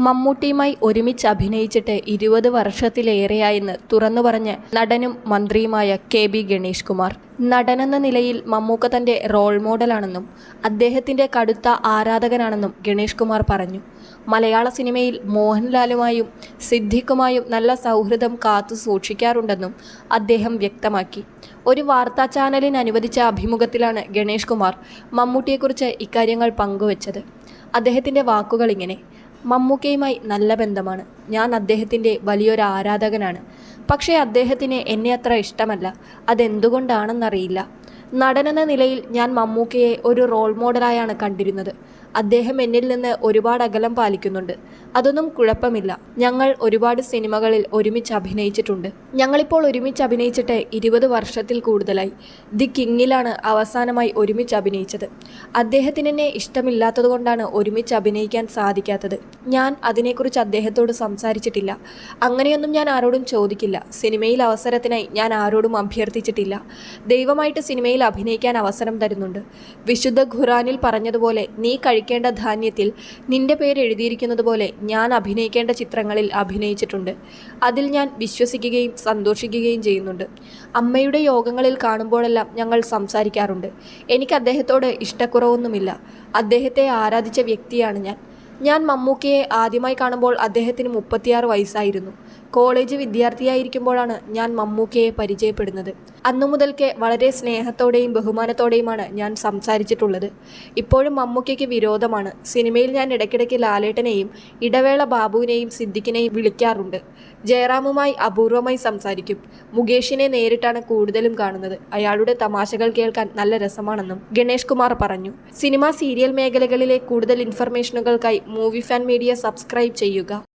മമ്മൂട്ടിയുമായി ഒരുമിച്ച് അഭിനയിച്ചിട്ട് ഇരുപത് വർഷത്തിലേറെയായെന്ന് തുറന്നു പറഞ്ഞ് നടനും മന്ത്രിയുമായ കെ ബി ഗണേഷ് കുമാർ. നടനെന്ന നിലയിൽ മമ്മൂക്ക തന്റെ റോൾ മോഡലാണെന്നും അദ്ദേഹത്തിന്റെ കടുത്ത ആരാധകനാണെന്നും ഗണേഷ് കുമാർ പറഞ്ഞു. മലയാള സിനിമയിൽ മോഹൻലാലുമായും സിദ്ദിഖുമായും നല്ല സൗഹൃദം കാത്തു സൂക്ഷിക്കാറുണ്ടെന്നും അദ്ദേഹം വ്യക്തമാക്കി. ഒരു വാർത്താ ചാനലിന് അനുവദിച്ച അഭിമുഖത്തിലാണ് ഗണേഷ് കുമാർ മമ്മൂട്ടിയെക്കുറിച്ച് ഇക്കാര്യങ്ങൾ പങ്കുവച്ചത്. അദ്ദേഹത്തിന്റെ വാക്കുകൾ ഇങ്ങനെ മമ്മൂക്കയുമായി നല്ല ബന്ധമാണ്. ഞാൻ അദ്ദേഹത്തിന്റെ വലിയൊരു ആരാധകനാണ്. പക്ഷേ അദ്ദേഹത്തിന് എന്നെ അത്ര ഇഷ്ടമല്ല. അതെന്തുകൊണ്ടാണെന്നറിയില്ല. നടനെന്ന നിലയിൽ ഞാൻ മമ്മൂക്കയെ ഒരു റോൾ മോഡലായാണ് കണ്ടിരുന്നത്. അദ്ദേഹം എന്നിൽ നിന്ന് ഒരുപാട് അകലം പാലിക്കുന്നുണ്ട്. അതൊന്നും കുഴപ്പമില്ല. ഞങ്ങൾ ഒരുപാട് സിനിമകളിൽ ഒരുമിച്ച് അഭിനയിച്ചിട്ടുണ്ട്. ഞങ്ങളിപ്പോൾ ഒരുമിച്ച് അഭിനയിച്ചിട്ട് ഇരുപത് വർഷത്തിൽ കൂടുതലായി. ദി കിങ്ങിലാണ് അവസാനമായി ഒരുമിച്ച് അഭിനയിച്ചത്. അദ്ദേഹത്തിന് എന്നെ ഇഷ്ടമില്ലാത്തതുകൊണ്ടാണ് ഒരുമിച്ച് അഭിനയിക്കാൻ സാധിക്കാത്തത്. ഞാൻ അതിനെക്കുറിച്ച് അദ്ദേഹത്തോട് സംസാരിച്ചിട്ടില്ല. അങ്ങനെയൊന്നും ഞാൻ ആരോടും ചോദിക്കില്ല. സിനിമയിൽ അവസരത്തിനായി ഞാൻ ആരോടും അഭ്യർത്ഥിച്ചിട്ടില്ല. ദൈവമായിട്ട് സിനിമയിൽ അഭിനയിക്കാൻ അവസരം തരുന്നുണ്ട്. വിശുദ്ധ ഖുറാനിൽ പറഞ്ഞതുപോലെ നീ കഴിക്കേണ്ട ധാന്യത്തിൽ നിന്റെ പേര് എഴുതിയിരിക്കുന്നത് പോലെ ഞാൻ അഭിനയിക്കേണ്ട ചിത്രങ്ങളിൽ അഭിനയിച്ചിട്ടുണ്ട്. അതിൽ ഞാൻ വിശ്വസിക്കുകയും സന്തോഷിക്കുകയും ചെയ്യുന്നുണ്ട്. അമ്മയുടെ യോഗങ്ങളിൽ കാണുമ്പോഴെല്ലാം ഞങ്ങൾ സംസാരിക്കാറുണ്ട്. എനിക്ക് അദ്ദേഹത്തോട് ഇഷ്ടക്കുറവൊന്നുമില്ല. അദ്ദേഹത്തെ ആരാധിച്ച വ്യക്തിയാണ് ഞാൻ. ഞാൻ മമ്മൂക്കയെ ആദ്യമായി കാണുമ്പോൾ അദ്ദേഹത്തിന് മുപ്പത്തിയാറ് വയസ്സായിരുന്നു. കോളേജ് വിദ്യാർത്ഥിയായിരിക്കുമ്പോഴാണ് ഞാൻ മമ്മൂക്കയെ പരിചയപ്പെടുന്നത്. അന്നു മുതൽക്കേ വളരെ സ്നേഹത്തോടെയും ബഹുമാനത്തോടെയുമാണ് ഞാൻ സംസാരിച്ചിട്ടുള്ളത്. ഇപ്പോഴും മമ്മൂക്കയ്ക്ക് വിരോധമാണ്. സിനിമയിൽ ഞാൻ ഇടയ്ക്കിടയ്ക്ക് ലാലേട്ടനെയും ഇടവേള ബാബുവിനെയും സിദ്ദിഖിനെയും വിളിക്കാറുണ്ട്. ജയറാമുമായി അപൂർവമായി സംസാരിക്കും. മുകേഷിനെ നേരിട്ടാണ് കൂടുതലും കാണുന്നത്. അയാളുടെ തമാശകൾ കേൾക്കാൻ നല്ല രസമാണെന്നും ഗണേഷ് കുമാർ പറഞ്ഞു. സിനിമ സീരിയൽ മേഖലകളിലെ കൂടുതൽ ഇൻഫർമേഷനുകൾക്കായി മൂവി ഫാൻ മീഡിയ സബ്സ്ക്രൈബ് ചെയ്യുക.